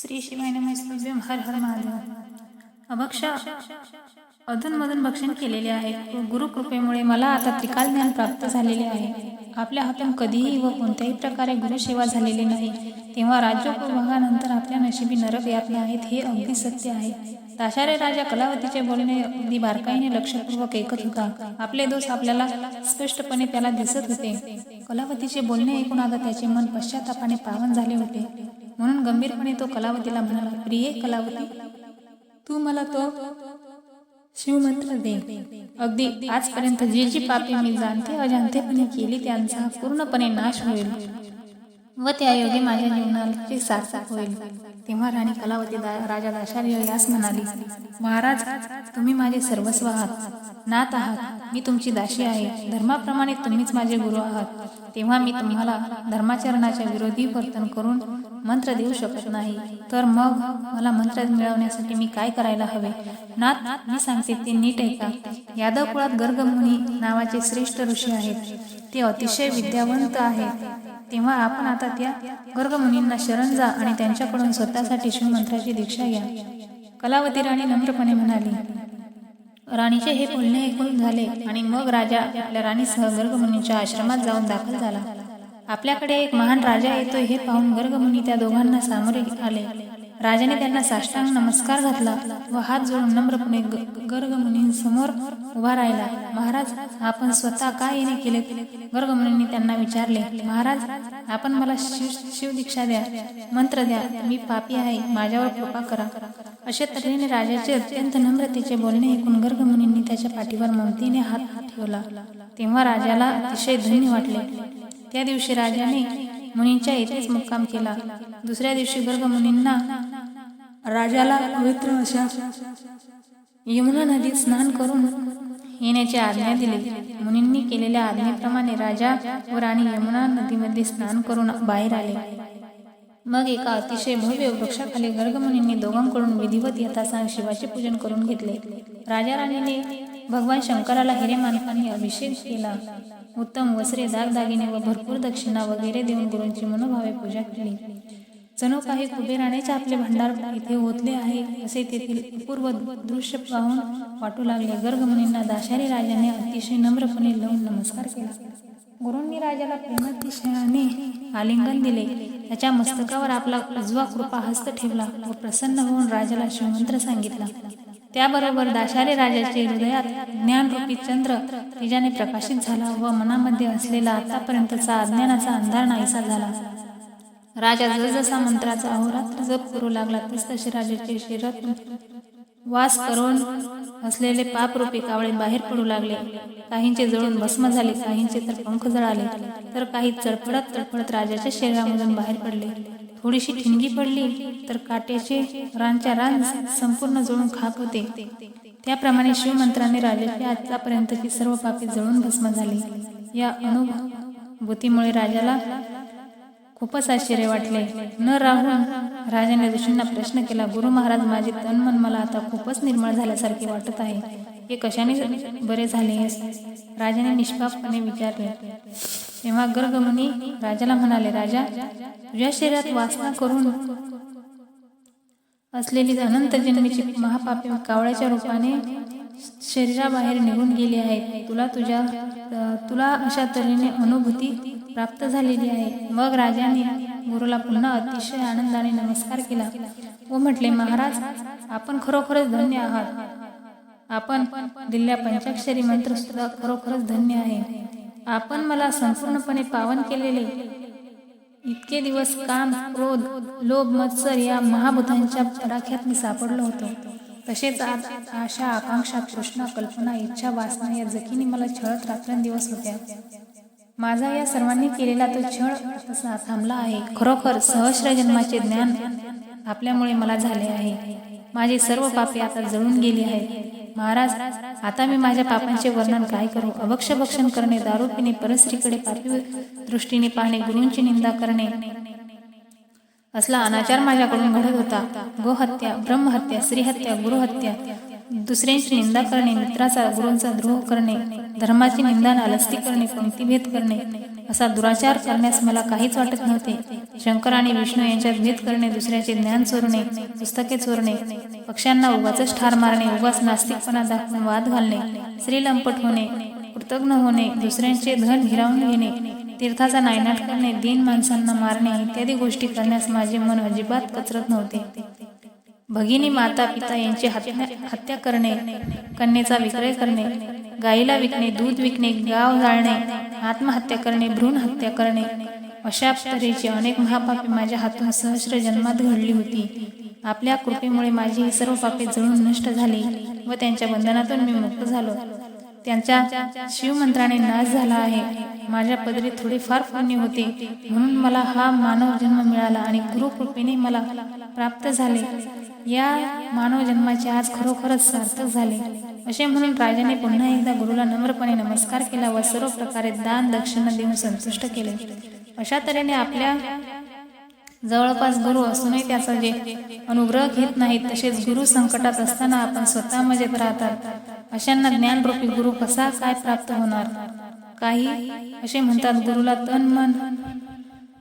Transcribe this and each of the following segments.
श्री शिवाय नमस्तुभ्यम हर हर महादेव. अभक्षा अधूनमधून भक्षण केलेले आहे. गुरुकृपेमुळे मला आता त्रिकाल ज्ञान प्राप्त झालेले आहे. आपल्या हातून कधीही व कोणत्याही प्रकारे गुरुसेवा झालेली नाही. तेव्हा राज्योपभोगानंतर आपल्या नशिबी नरक यातना आहेत हे अगदी सत्य आहे. दाशारे राजा कलावतीचे बोलणे अगदी बारकाईने लक्षपूर्वक ऐकत होता. आपले दोष आपल्याला स्पष्टपणे त्याला दिसत होते. कलावतीचे बोलणे ऐकून आता त्याचे मन पश्चातापाने पावन झाले होते. म्हणून गंभीरपणे तो कलावतीला म्हणाला प्रिये कलावती तू मला तो शिवमंत्र दे. अगदी आजपर्यंत जी जी पापे मी जाणते अजाणतेपणे केली त्यांचा पूर्णपणे नाश होईल. व त्या योगे माझ्या जीवनाची सार्थक होईल. तेव्हा राणी कलावती दा, राजा दाशार्य यास म्हणाली महाराज तुम्ही माझे सर्वस्व आहात. नात आहात. मी तुमची दाशी आहे. धर्माप्रमाणे तुम्हीच माझे गुरु आहात. तेव्हा मी तुम्हाला धर्माचरणाच्या विरोधी वर्तन करून मंत्र देऊ शकत नाही. तर मग मला मंत्र मिळवण्यासाठी मी काय करायला हवे? नाथ मी सांगते ते नीट ऐका. यादव कुळात गर्गमुनी नावाचे श्रेष्ठ ऋषी आहेत. ते अतिशय विद्यावंत आहेत. तेव्हा आपण आता त्या गर्गमुनींना शरण जा आणि त्यांच्याकडून स्वतःसाठी शिवमंत्राची दीक्षा घ्या. कलावती राणी नम्रपणे म्हणाली राणीचे हे बोलणे ऐकून झाले आणि मग राजा आपल्या राणीसह गर्गमुनीच्या आश्रमात जाऊन दाखल झाला. आपल्याकडे एक महान राजा येतोय हे पाहून गर्गमुनी त्या दोघांना सामोरे आले. राजाने त्यांना साष्टांग नमस्कार घातला व हात जोडून नम्रपणे ग- गर्गमुनींसमोर उभा राहिला. महाराज आपण स्वतः काय येणे केले? गर्गमुनींनी त्यांना विचारले. महाराज आपण मला शिव शिवदीक्षा द्या मंत्र द्या. मी पापी आहे. माझ्यावर कृपा करा. अशा तऱ्हेने राजाचे अत्यंत नम्रतेचे बोलणे ऐकून गर्गमुनींनी त्याच्या पाठीवर ममतीने हात ठेवला. तेव्हा राजाला अतिशय धन्य वाटले. त्या दिवशी राजाने मुनींच्या येथेच मुक्काम केला. दुसऱ्या दिवशी गर्गमुनींना राजाला पवित्र अशा यमुना नदीत स्नान करून येण्याची आज्ञा दिली. मुनींनी केलेल्या आज्ञेप्रमाणे राजा व राणी यमुना नदीमध्ये स्नान करून बाहेर आले. मग एका अतिशय भव्य वृक्षाखाली गर्गमुनींनी दोघांकडून विधिवत यथासांग शिवाचे पूजन करून घेतले. राजा राणीने भगवान शंकराला हिरे मानकांनी अभिषेक केला. उत्तम वस्त्रे दागदागिने व भरपूर दक्षिणा वगैरे देऊन गुरूंची मनोभावे पूजा केली. जणू काही कुबेरानेच आपले भंडार इथे ओतले आहे असे तेथील पूर्व दृश्य पाहून वाटू लागले. गर्गमुनींना दाशारी राजाने अतिशय नम्रपणे लावून नमस्कार केला. गुरूंनी राजाला प्रेमातिशयाने आलिंगन दिले. त्याच्या मस्तकावर आपला उजवा कृपा हस्त ठेवला व प्रसन्न होऊन राजाला शिवमंत्र सांगितला. त्याबरोबर दाशारी राजाचे हृदयात ज्ञानरूपी चंद्र तिजाने प्रकाशित झाला व मनामध्ये असलेला आतापर्यंतचा अज्ञानाचा अंधार नाहीसा झाला. राजा जसजसा मंत्राचा अहोरात्र जप करू लागला तसतशी राजाचे शिरत वास करून असलेले पापरूपी कावळे बाहेर पडू लागले. काहींचे जळून भस्म झाले काहींचे तर पंख जळाले तर काही चडफडत तडफडत राजाच्या शरीरामधून बाहेर पडले. थोडीशी ठिणगी पडली तर काट्याचे रानच्या रान संपूर्ण जळून खाक होते. त्याप्रमाणे शिवमंत्राने राजाची आतापर्यंतची सर्व पापे जळून भस्म झाली. या अनुभूतीमुळे राजाला खूपच आश्चर्य वाटले. न राहून राजाने ऋषींना प्रश्न केला गुरु महाराज माझे तन मन मला आता खूपच निर्मळ झाल्यासारखे वाटत आहे. हे कशाने बरे झाले राजाने निष्पापपणे विचारले तेव्हा गर्गमुनी राजाला म्हणाले राजा तुझ्या शरीरात वासना करून असलेली अनंत जन्मीची महापापे कावळ्याच्या रूपाने शरीराबाहेर निघून गेली आहेत तुला तुझ्या तुला अशा तऱ्हेने अनुभूती प्राप्त झालेली आहे. मग राजाने गुरुला पुन्हा अतिशय आनंदाने नमस्कार केला व म्हटले महाराज आपण खरोखरच धन्य आहात. आपण दिलेल्या पंचाक्षरी मंत्र सुद्धा खरोखरच धन्य आहे. आपण मला संपूर्णपणे पावन केलेले इतके दिवस काम क्रोध लोभ मत्सर या महाभूतांच्या तडाख्यात मी सापडलो होतो. तसेच आशा आकांक्षा कृष्णा कल्पना इच्छा वासना या जखीने मला छळत रात्रंदिवस होत्या. माझा या सर्वांनी केलेला तो छळ तसा थांबला आहे. खरोखर सहस्र जन्माचे ज्ञान आपल्यामुळे मला झाले आहे. माझी सर्व पापे आता जळून गेली आहेत. महाराज आता मी माझ्या पापांचे वर्णन काय करू? अभक्ष भक्षण करणे दारू पिणे परस्त्रीकडे पापी दृष्टीने पाहणे गुरूंची निंदा करणे. असला अनाचार माझ्याकडून घडत होता. गोहत्या ब्रह्महत्या स्त्रीहत्या गुरुहत्या दुसऱ्यांची निंदा करणे मित्राचा गुरूंचा द्रोह करणे. धर्माची निंदा नालस्ती करणे पंक्तीभेद करणे असा दुराचार करण्यास मला काहीच वाटत नव्हते. शंकर आणि विष्णू यांच्यात भेद करणे दुसऱ्याचे ज्ञान चोरणे पुस्तके चोरणे पक्ष्यांना उगाच ठार मारणे उगाच नास्तिकपणा दाखवून वाद घालणे श्रीलंपट होणे कृतज्ञ होणे दुसऱ्यांचे धन हिरावून घेणे तीर्थाचा नायनाट करणे दीन माणसांना मारणे इत्यादी गोष्टी करण्यास माझे मन अजिबात कचरत नव्हते. भगिनी माता पिता यांची हत्या हत्या करणे कन्येचा विक्रय करणे गाईला विकणे दूध विकणे गाव जाळणे आत्महत्या करणे भ्रूण हत्या करणे अशा तऱ्हेची अनेक महापापे माझ्या हातून सहस्र जन्मात घडली होती. आपल्या कृपेमुळे माझी ही सर्व पापे जळून नष्ट झाली व त्यांच्या बंधनातून मी मुक्त झालो. त्यांच्या शिवमंत्राने नाश झाला आहे. माझ्या पदरी थोडीफार पुण्य होते. म्हणून मला हा मानव जन्म मिळाला आणि गुरुकृपेने मला प्राप्त झाले. या मानव जन्माचे आज खरोखरच सार्थक झाले. असे म्हणून राजाने पुन्हा एकदा गुरुला नम्रपणे नमस्कार केला व सर्व प्रकारे दान दक्षिणा देऊन संतुष्ट केले. अशा तऱ्हेने आपल्या जवळपास गुरु असूनही त्याचा जे अनुग्रह घेत नाहीत तसेच गुरु संकटात असताना आपण स्वतः मजेत राहतात. अशांना ज्ञानरूपी गुरु कसा काय प्राप्त होणार? काही असे म्हणतात गुरुला तन मन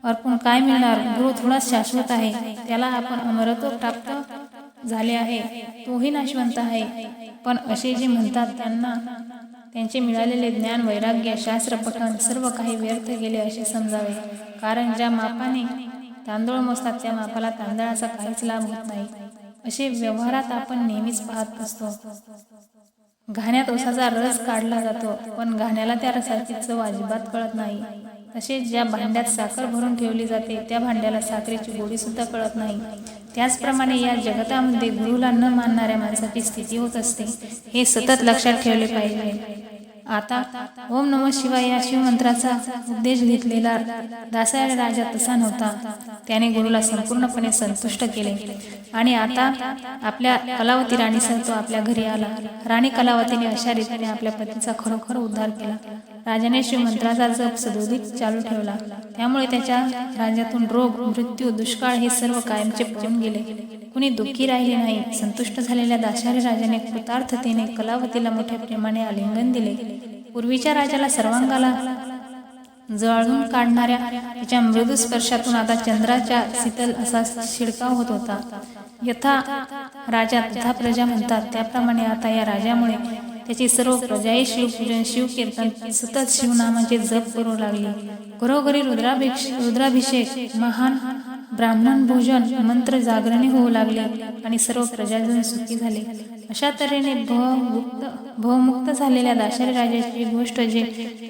अर्पण काय मिळणार? गुरु थोडा शाश्वत आहे त्याला आपण अमरत्व प्राप्त झाले आहे तोही नाशवंत आहे. पण असे जे म्हणतात त्यांना त्यांचे मिळालेले ज्ञान वैराग्य शास्त्र पठण सर्व काही व्यर्थ गेले असे समजावे. कारण ज्या मापाने तांदूळ मोजतात त्या मापाला तांदळाचा काहीच लाभ होत नाही. असे व्यवहारात आपण नेहमीच पाहत असतो. घाण्यात ओसाचा रस काढला जातो पण घाण्याला त्या रसाची चव अजिबात कळत नाही. तसेच ज्या भांड्यात साखर भरून ठेवली जाते त्या भांड्याला साखरेची गोडी सुद्धा कळत नाही. त्याचप्रमाणे या जगतामध्ये गुरुला न मानणाऱ्या माणसाची स्थिती होत असते हे सतत लक्षात ठेवले पाहिजे. आता ओम नम शिवाय या शिवमंत्राचा उपदेश घेतलेला दासायळ राजा तसा नव्हता. त्याने गुरुला संपूर्णपणे संतुष्ट केले. आणि आता आपल्या कलावती राणीसह तो आपल्या घरी आला. राणी कलावतीने अशा रीतीने आपल्या पतीचा खरोखर उद्धार केला. राजाने शिवमंत्राचा जप सदोदित चालू ठेवला. त्यामुळे त्याच्या राज्यातून रोग मृत्यू दुष्काळ हे सर्व कायमचे पळून गेले. कुणी दुःखी राहिले नाही संतुष्ट झालेल्या दाशारी राजाने कृतार्थतेने कलावतीला मोठ्या प्रेमाने आलिंगन दिले. पूर्वीच्या राजाला सर्वांगाला जळून काढणाऱ्या तिच्या मृदू स्पर्शातून आता चंद्राच्या शीतल असा शिडकाव होत होता. यथा राजा तथा प्रजा म्हणतात त्याप्रमाणे आता या राजामुळे त्याची सर्व प्रजाही शिवपूजन शिवकीर्तन सतत शिवनामाचे जप करू लागली. घरोघरी रुद्राभिष रुद्राभिषेक महान ब्राह्मण भोजन मंत्र जागरणे होऊ लागले आणि सर्व प्रजाजन सुखी झाले. अशा तऱ्हेने भवमुक्त भवमुक्त झालेल्या दाशरी राजाची गोष्ट जे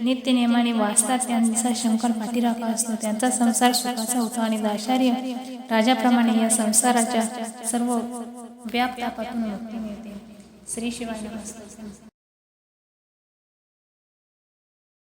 नित्य नियमाने वाचतात त्यांचा शंकर पाठीराखा असतो. त्यांचा संसार सुखाचा होतो आणि दाशार्य राजाप्रमाणे या संसाराच्या सर्व व्यापतापातून मुक्ती श्री शिवाय नमस्ते